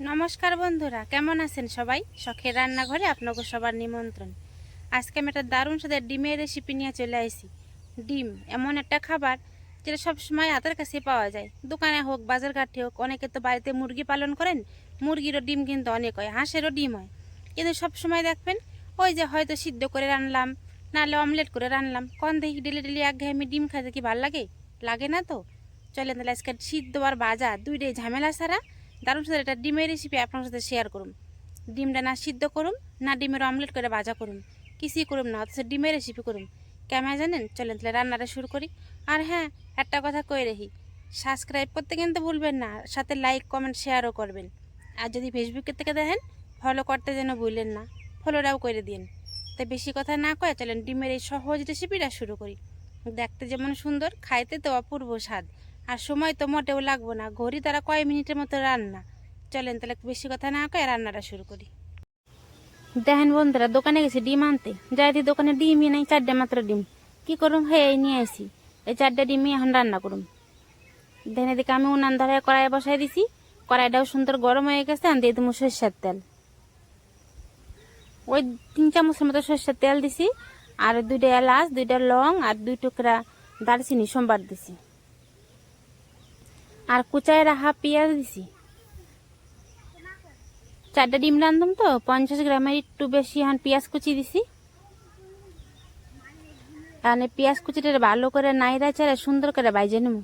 নমস্কার বন্ধুরা, কেমন আছেন সবাই? শখের রান্নাঘরে আপনাকে সবার নিমন্ত্রণ। আজকে আমি একটা দারুণ সাথে ডিমের রেসিপি নিয়ে চলে আসি ডিম এমন একটা খাবার যেটা সব সময় হাতের কাছে পাওয়া যায়। দোকানে হোক বাজার ঘাটে হোক, অনেকে তো বাড়িতে মুরগি পালন করেন, মুরগিরও ডিম কিন্তু অনেক হয়, হাঁসেরও ডিম হয়। কিন্তু সব সময় দেখবেন, ওই যে হয়তো সিদ্ধ করে রানলাম, নাহলে অমলেট করে রানলাম, কন দেখি ডেলি ডেলি এক ঘামে ডিম খাইতে কি ভালো লাগে? লাগে না তো? চলেন তাহলে আজকে সিদ্ধ আর ভাজা দুইটাই ঝামেলা ছাড়া দারুণ সাথে একটা ডিমের রেসিপি আপনার সাথে শেয়ার করুন ডিমটা না সিদ্ধ করুন না ডিমের অমলেট করে ভাজা করুন কিছুই করুন না, অথচ ডিমের রেসিপি করুন কেমন জানেন? চলেন তাহলে রান্নাটা শুরু করি। আর হ্যাঁ একটা কথা কই রাখি সাবস্ক্রাইব করতে কিন্তু ভুলবেন না, সাথে লাইক কমেন্ট শেয়ারও করবেন। আর যদি ফেসবুকের থেকে দেখেন ফলো করতে যেন ভুলেন না ফলোটাও করে দিন। তাই বেশি কথা না কয়ে চলেন ডিমের এই সহজ রেসিপিটা শুরু করি। দেখতে যেমন সুন্দর, খাইতে তো অপূর্ব স্বাদ। আর সময় তো মোটেও লাগবো না। ঘড়ি তারা কয় মিনিটের মতো রান্না? চলেন তাহলে বেশি কথা না কয়ে রান্নাটা শুরু করি। দেখেন বন্ধুরা, দোকানে গেছি ডিম আনতে। যাই দি দোকানে ডিমই নেই, চারটে মাত্র ডিম। কি করুম? হে, এই নিয়ে আসি এই চারটে ডিমই এখন রান্না করুম। দেখেন এদিকে আমি উনান ধরে কড়াই বসাই দিছি। কড়াইটাও সুন্দর গরম হয়ে গেছে আর দিয়ে দেবো সর্ষের তেল। ওই তিন চামচের মতো সর্ষের তেল দিছি, আর দুইটা এলাচ, দুইটা লং, আর দুই টুকরা দারচিনি, সোমবার দিছি। আর কুচায় রাখা পেঁয়াজ দিছি। চারটা ডিম রান্ধুম তো, পঞ্চাশ গ্রামের একটু বেশি এখন পেঁয়াজ কুচি দিছি। এই পেঁয়াজ কুচিটা ভালো করে নাইরা চারে সুন্দর করে বাইজে নেব।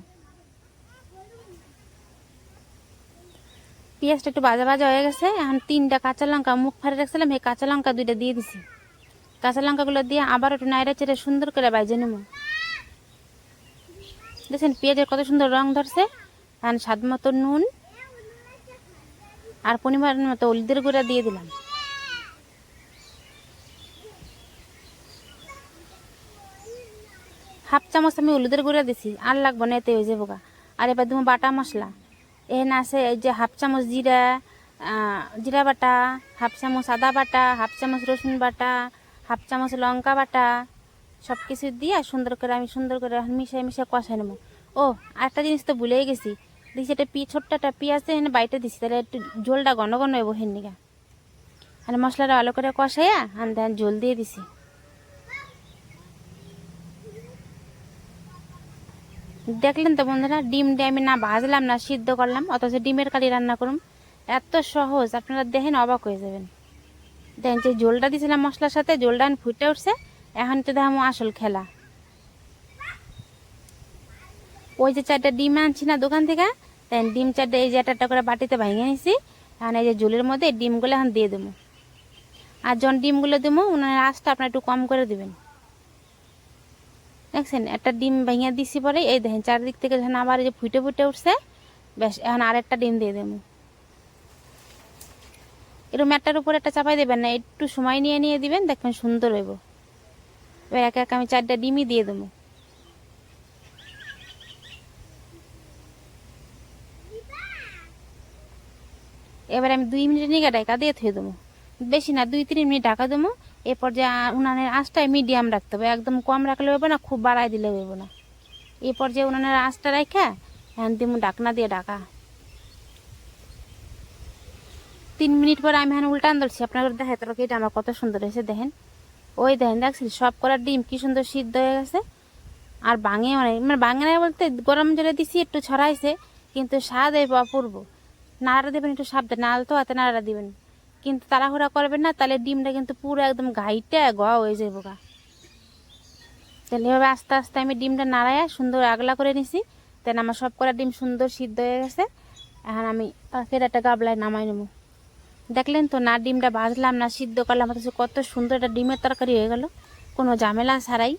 পেঁয়াজটা একটু বাজা বাজা হয়ে গেছে, এখন তিনটা কাঁচা লঙ্কা মুখ ফাড়ে রাখছিলাম সেই কাঁচা লঙ্কা দুইটা দিয়ে দিছি। কাঁচা লঙ্কাগুলো দিয়ে আবার একটু নাইরা চেড়ে সুন্দর করে বাইজে নেব। দেখছেন পেঁয়াজের কত সুন্দর রং ধরছে। এখন স্বাদ মতো নুন আর পরিমাণ মতো হলদের গুঁড়া দিয়ে দিলাম। হাফ চামচ আমি হলুদের গুঁড়া দিছি, আর লাগবো না, এতে হয়ে যাব। আর এবার দেবো বাটা মশলা। এখানে আছে এই যে হাফ চামচ জিরা জিরা বাটা, হাফ চামচ আদা বাটা, হাফ চামচ রসুন বাটা, হাফ চামচ লঙ্কা বাটা সব কিছু দিয়ে সুন্দর করে আমি সুন্দর করে মিশিয়ে মিশিয়ে কষাই নেব। ও, আরেকটা জিনিস তো ভুলেই গেছি। দিছি এটা পি ছোট্ট একটা পেঁয়াজ এখানে বাইটে দিছি। তাহলে একটু ঝোলটা ঘন ঘন হইব হেননিকা আর মশলাটা ভালো করে কষাইয়া আর দেন, ঝোল দিয়ে দিছি। দেখলেন তো বন্ধুরা ডিমটা আমি না ভাজলাম, না সিদ্ধ করলাম, অথচ ডিমের কালি রান্না করুম। এত সহজ, আপনারা দেখেন অবাক হয়ে যাবেন। দেখেন যে ঝোলটা দিয়েছিলাম মশলার সাথে, ঝোলটা ফুটে উঠছে, এখন তো দেখামো আসল খেলা। ওই যে চারটা ডিম আনছি না দোকান থেকে, তাই ডিম চারটে এই যে একটা করে বাটিতে ভেঙে নিছি এখন এই যে ঝুলের মধ্যে ডিমগুলো এখন দিয়ে দেবো। আর যখন ডিমগুলো দেবো ওনার আঁচটা আপনার একটু কম করে দেবেন। দেখছেন? একটা ডিম ভেঙে দিছি পরে, এই দেখেন, চারদিক থেকে যখন আবার যে ফুটে ফুটে উঠছে, বেশ, এখন আরেকটা ডিম দিয়ে দেবো। এরকম একটার উপর একটা চাপাই দেবেন না, একটু সময় নিয়ে নিয়ে দিবেন, দেখবেন সুন্দর হইব। এবার এক এক আমি চারটা ডিমই দিয়ে দেবো। এবার আমি দুই মিনিট নিয়ে ঢাকা দিয়ে থুয়ে দেবো। বেশি না, দুই তিন মিনিট ঢাকা দেবো। এরপর যে উনানের আঁচটাই মিডিয়াম রাখতে হবে। একদম কম রাখলে হবে না, খুব বাড়াই দিলে হবে না। এরপর যে উনানের আঁচটা রাখা এখন দিমু ঢাকনা দিয়ে ডাকা তিন মিনিট পর আমি এখন উল্টান ধরছি। আপনাদের দেখে এটা আমার কত সুন্দর হয়েছে, দেখেন। ওই দেখেন, দেখছেন? সব করার ডিম কি সুন্দর সিদ্ধ হয়ে গেছে। আর বাঙে মানে মানে বাঙে না বলতে গরম জলে দিছি, একটু ছড়াইছে, কিন্তু স্বাদ এই অপূর্ব। নাড়া দেবেন একটু সাবধান নাল তো হাতে নাড়া দিবেন। কিন্তু তাড়াহুড়া করবেন না, তাহলে ডিমটা কিন্তু পুরো একদম ঘাইটা গ হয়ে যাব গা। তাহলে এভাবে আস্তে আস্তে আমি ডিমটা নাড়াইয়া সুন্দর আগলা করে নিছি। তেন আমার সব করা ডিম সুন্দর সিদ্ধ হয়ে গেছে। এখন আমি ফের একটা গাবলায় নামাই নেব। দেখলেন তো না, ডিমটা ভাজলাম না, সিদ্ধ করলাম কত সুন্দর একটা ডিমের তরকারি হয়ে গেল। কোনো ঝামেলা ছাড়াই।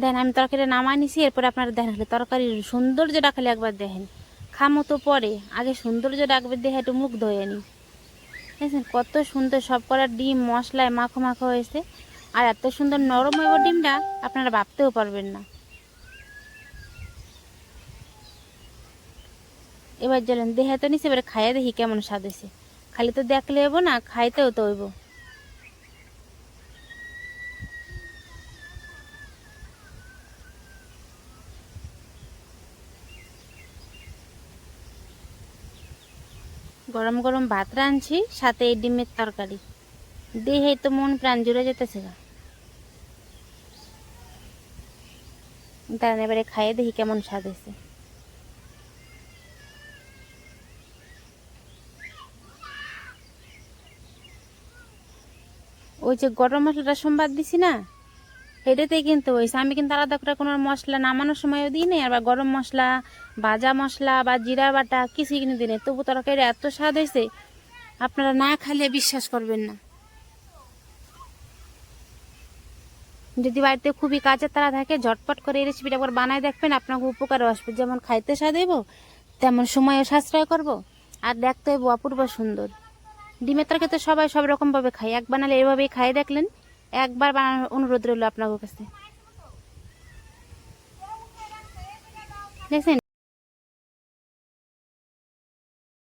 দেন আমি তরকারিটা নামাই নিছি, এরপরে আপনারা দেখেন খালি তরকারির সৌন্দর্যটা খালি একবার দেখেন। খামো তো পরে, আগে সৌন্দর্যটা একবার দেখে একটু মুখ ধোয়ে নি দেখছেন কত সুন্দর সব করার ডিম, মশলায় মাখো মাখো হয়েছে। আর এত সুন্দর নরম হইব ডিমটা আপনারা ভাবতেও পারবেন না। এবার চলেন দেহে তো নিছে এবারে খাইয়া দেখি কেমন স্বাদ হয়েছে। খালি তো দেখলে হইব না, খাইতেও তো হইব। গরম গরম ভাত রাঁধছি, সাথে এই ডিমের তরকারি। দেহে তো মন প্রাণ জুড়ে যেতেছে গা। দাঁড়ান, এবারে খাইয়ে দেখি কেমন স্বাদ হয়েছে। ওই যে গরম মশলাটা সোমবার দিছি না এটাতেই কিন্তু হয়েছে আমি কিন্তু আলাদা করে কোনো মশলা নামানোর সময়ও দিই নাই, আবার গরম মশলা, ভাজা মশলা বা জিরা বাটা কিছুই কিন্তু দিই তবু তরকারি এত স্বাদ হয়েছে, আপনারা না খালে বিশ্বাস করবেন না। যদি বাড়িতে খুবই কাজের তারা থাকে, ঝটপট করে এই রেসিপিটা একবার বানায় দেখবেন, আপনাকে উপকারও আসবে। যেমন খাইতে স্বাদ হইব, তেমন সময়ও সাশ্রয় করব, আর দেখতে হইব অপূর্ব সুন্দর। ডিমের তরকারি তো সবাই সব রকমভাবে খায়, এক বানালে এভাবেই খাই দেখলেন? একবার বানানোর অনুরোধ রইল আপনার কাছে। দেখছেন?